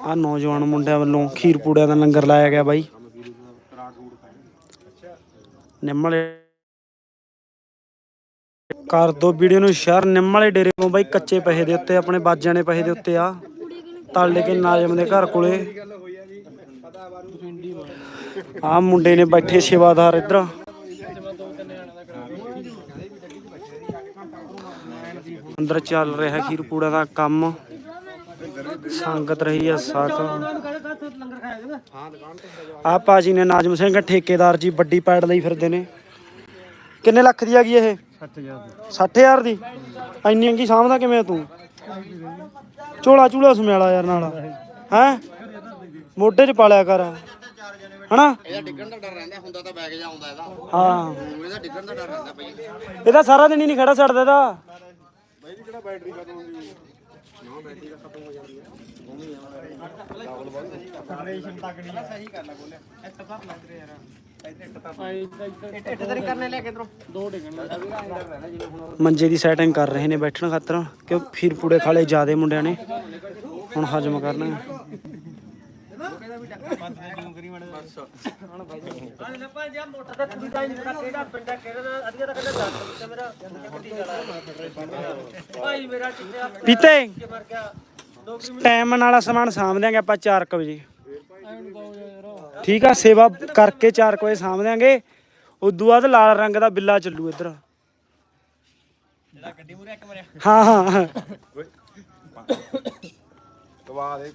ਆ ਨੌਜਵਾਨ ਮੁੰਡਿਆਂ ਵੱਲੋਂ ਖੀਰ ਪੂੜਿਆਂ ਦਾ ਲੰਗਰ ਲਾਇਆ ਗਿਆ ਬਾਈ। ਨਿੰਮਲੇ ਕਰ ਦੋ ਵੀਡੀਓ ਨੂੰ ਸ਼ੇਅਰ ਨਿੰਮਲੇ ਡੇਰੇ ਤੋਂ ਬਾਈ ਕੱਚੇ ਪੈਸੇ ਦੇ ਉੱਤੇ, ਆਪਣੇ ਬਾਜਾਂ ਨੇ ਪੈਸੇ ਦੇ ਉੱਤੇ ਆ। ਤਾਲੇ ਕੇ ਨਾਜਮ ਦੇ ਘਰ ਕੋਲੇ। ਆ ਮੁੰਡੇ ਨੇ ਬੈਠੇ ਸੇਵਾਦਾਰ ਇੱਧਰ। ਅੰਦਰ ਚੱਲ ਰਿਹਾ ਖੀਰ ਪੂੜਾ ਦਾ ਕੰਮ। ਸੰਗਤ ਰਹੀ ਆ ਸਾਥ। ਆ ਭਾਜੀ ਨੇ ਨਾਜਮ ਸਿੰਘ ਠੇਕੇਦਾਰ ਜੀ ਵੱਡੀ ਪੈੜ ਲਈ ਫਿਰਦੇ ਨੇ। ਕਿੰਨੇ ਲੱਖ ਦੀ ਆ ਗਈ ਇਹ 60000 ਦੀ। ਇੰਨੀ ਅੰਗੀ ਸਾਂਭਦਾ ਕਿਵੇਂ ਤੂੰ? ਝੋਲਾ ਝੂਲਾ ਸਮਿਆਲਾ ਯਾਰ ਨਾਲ। ਹੈ? ਮੋਢੇ 'ਚ ਪਾਲਿਆ ਕਰ। ਹਨਾ? ਇਹਦਾ ਡਿੱਗਣ ਦਾ ਡਰ ਰਹਿੰਦਾ ਹੁੰਦਾ ਤਾਂ ਬੈਗ ਜਾ ਆਉਂਦਾ ਇਹਦਾ। ਹਾਂ। ਇਹਦਾ ਡਿੱਗਣ ਦਾ ਡਰ ਰਹਿੰਦਾ ਬਈ ਇਹਦਾ ਸਾਰਾ ਦਿਨ ਹੀ ਨਹੀਂ ਖੜਾ ਛੱਡਦਾ ਇਹਦਾ। ਮੰਜੇ ਦੀ ਸੈਟਿੰਗ ਕਰ ਰਹੇ ਨੇ ਬੈਠਣ ਖਾਤਰ, ਕਿਉਂ? ਫਿਰ ਪੂੜੇ ਖਾਲੇ ਜਿਆਦੇ ਮੁੰਡਿਆਂ ਨੇ। ਹੁਣ ਹਜਮ ਕਰਨਾ ਹੈ। ਪੀਤੇ। ਟਾਈਮ ਨਾਲ ਸਮਾਨ ਸਾਂਭ ਦਿਆਂਗੇ ਆਪਾਂ 4 ਵਜੇ। ਠੀਕ ਆ ਸੇਵਾ ਕਰਕੇ 4 ਵਜੇ ਸਾਂਭ ਦਿਆਂਗੇ। ਉਦੋਂ ਬਾਅਦ ਲਾਲ ਰੰਗ ਦਾ ਬਿੱਲਾ ਚੱਲੂ ਇੱਧਰ। ਹਾਂ ਹਾਂ।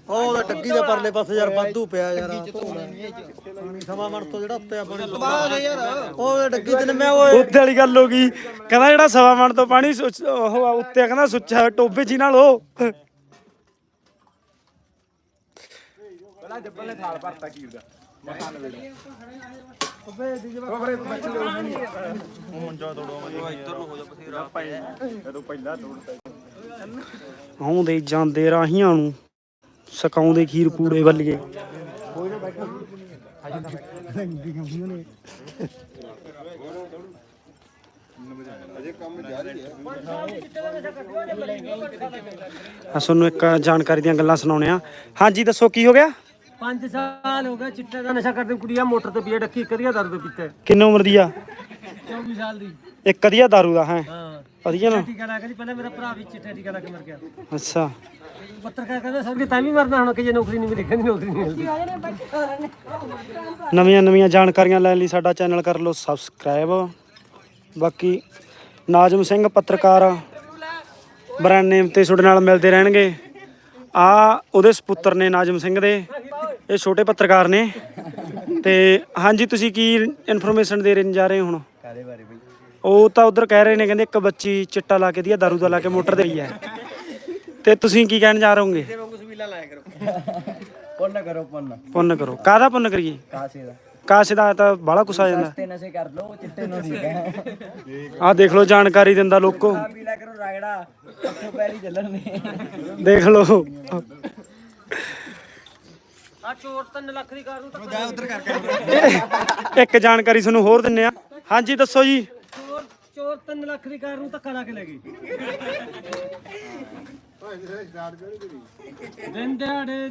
ਉਹ ਡੱਗੀ ਦੇ ਪਰਲੇ ਪਾਸੇ ਯਾਰ ਵਾਧੂ ਪਿਆ ਯਾਰ। ਪਾਣੀ ਸਮਾਂ ਮਣ ਤੋਂ ਜਿਹੜਾ ਉੱਤੇ ਆ ਪਾਣੀ। ਉਹ ਡੱਗੀ ਤੇ ਮੈਂ ਓਏ ਉੱਤੇ ਵਾਲੀ ਗੱਲ ਹੋ ਗਈ। ਕਹਿੰਦਾ ਜਿਹੜਾ ਸਵਾ ਮਣ ਤੋਂ ਪਾਣੀ ਸੁੱਚ- ਉਹ ਆ ਉੱਤੇ ਕਹਿੰਦਾ ਸੁੱਚਾ ਟੋਬੇ ਜੀ ਨਾਲ ਉਹ। ਜਾਂਦੇ ਰਾਹੀਆਂ ਨੂੰ। ਸਕਾਉਂਦੇ ਖੀਰ ਪੂੜੇ ਵੱਲੀਏ। ਆ ਤੁਹਾਨੂੰ ਇੱਕ ਜਾਣਕਾਰੀ ਦੀਆਂ ਗੱਲਾਂ ਸੁਣਾਉਣੇ ਆ ਹਾਂਜੀ ਦੱਸੋ ਕੀ ਹੋ ਗਿਆ? 5 ਸਾਲ ਹੋ ਗਏ ਚਿੱਟੇ ਦਾ ਨਸ਼ਾ ਕਰਦੇ ਕੁੜੀਆਂ ਮੋਟਰ ਤੇ ਪੀਏ ਡੱਕੀ ਕਰੀਆ ਦਰਦ ਪੀਤਾ। ਕਿੰਨੀ ਉਮਰ ਦੀ ਆ? 24 ਸਾਲ ਦੀ। ਇੱਕ ਵਧੀਆ ਦਾਰੂ ਦਾ ਹੈ? ਹਾਂ। ਵਧੀਆ ਨਾ? ਟੀਕਾ ਲਾ ਕੇ ਜੀ ਪਹਿਲਾਂ ਮੇਰਾ ਭਰਾ ਵੀ ਚਿੱਟਾ ਟੀਕਾ ਲਾ ਕੇ ਮਰ ਗਿਆ। ਅੱਛਾ। ਪੱਤਰਕਾਰ ਕਹਿੰਦਾ ਸਰ ਕਿ ਤਾਂ ਵੀ ਮਰਨਾ ਹੁਣ ਕਿ ਜੇ ਨੌਕਰੀ ਨਹੀਂ ਮਿਲੀ ਕਹਿੰਦੀ ਨੌਕਰੀ ਨਹੀਂ ਮਿਲਦੀ। ਨਵੀਆਂ ਨਵੀਆਂ ਜਾਣਕਾਰੀਆਂ ਲੈਣ ਲਈ ਸਾਡਾ ਚੈਨਲ ਕਰ ਲਓ ਸਬਸਕ੍ਰਾਈਬ। ਬਾਕੀ ਨਾਜ਼ਮ ਸਿੰਘ ਪੱਤਰਕਾਰ ਬ੍ਰਾਂਡ ਨੇਮ ਤੇ ਤੁਹਾਡੇ ਨਾਲ ਮਿਲਦੇ ਰਹਿਣਗੇ। ਆ ਉਹਦੇ ਸੁਪੁੱਤਰ ਨੇ ਨਾਜ਼ਮ ਸਿੰਘ ਦੇ। ਇਹ ਛੋਟੇ ਪੱਤਰਕਾਰ ਨੇ। ਤੇ ਹਾਂਜੀ ਤੁਸੀਂ ਕੀ ਇਨਫੋਰਮੇਸ਼ਨ ਦੇ ਰਹੇ ਜਾ ਰਹੇ ਹੋ ਹੁਣ? ਕਾਦੇ ਬਾਰੇ ਬਈ। ਉਹ ਤਾਂ ਉਧਰ ਕਹਿ ਰਹੇ ਨੇ ਕਹਿੰਦੇ ਇੱਕ ਬੱਚੀ ਚਿੱਟਾ ਲਾ ਕੇ ਦੀ ਦਾਰੂ ਦਾ ਲਾ ਕੇ ਮੋਟਰ ਤੇ ਪਈ ਹੈ ਤੇ ਤੁਸੀਂ ਕੀ ਕਹਿਣ ਜਾ ਰਹੋਗੇ ਪੁੰਨ ਕਰੋ ਪੁੰਨ। ਪੁੰਨ ਕਰੋ। ਕਾਹਦਾ ਪੁੰਨ ਕਰੀਏ? ਕਾਸੇ ਦਾ। ਕਾਸੇ ਦਾ ਤਾਂ ਬਾਹਲਾ ਕੁਛ ਆ ਜਾਂਦਾ। ਤੇ ਨਸ਼ੇ ਕਰ ਲੋ ਚਿੱਟੇ ਨੂੰ ਠੀਕ ਹੈ। ਆਹ ਦੇਖ ਲਓ ਜਾਣਕਾਰੀ ਦਿੰਦਾ ਲੋਕੋ। ਪੀ ਲਿਆ ਕਰੋ ਰਗੜਾ। ਅੱਖੋਂ ਪੈਰੀ ਚੱਲਣ ਨੇ। ਦੇਖ ਲਓ। ਆ ਚੋਰ 3 ਲੱਖ ਦੀ ਕਾਰ ਨੂੰ ਧੱਕਾ ਇੱਕ ਜਾਣਕਾਰੀ ਤੁਹਾਨੂੰ ਹੋਰ ਦਿੰਨੇ ਆ। ਹਾਂਜੀ ਦੱਸੋ ਜੀ। ਚੋਰ 3 ਲੱਖ ਦੀ ਕਾਰ ਨੂੰ ਧੱਕਾ ਲਾ ਕੇ ਲੈ ਗਏ ਦਿਨ ਦਿਹਾੜੇ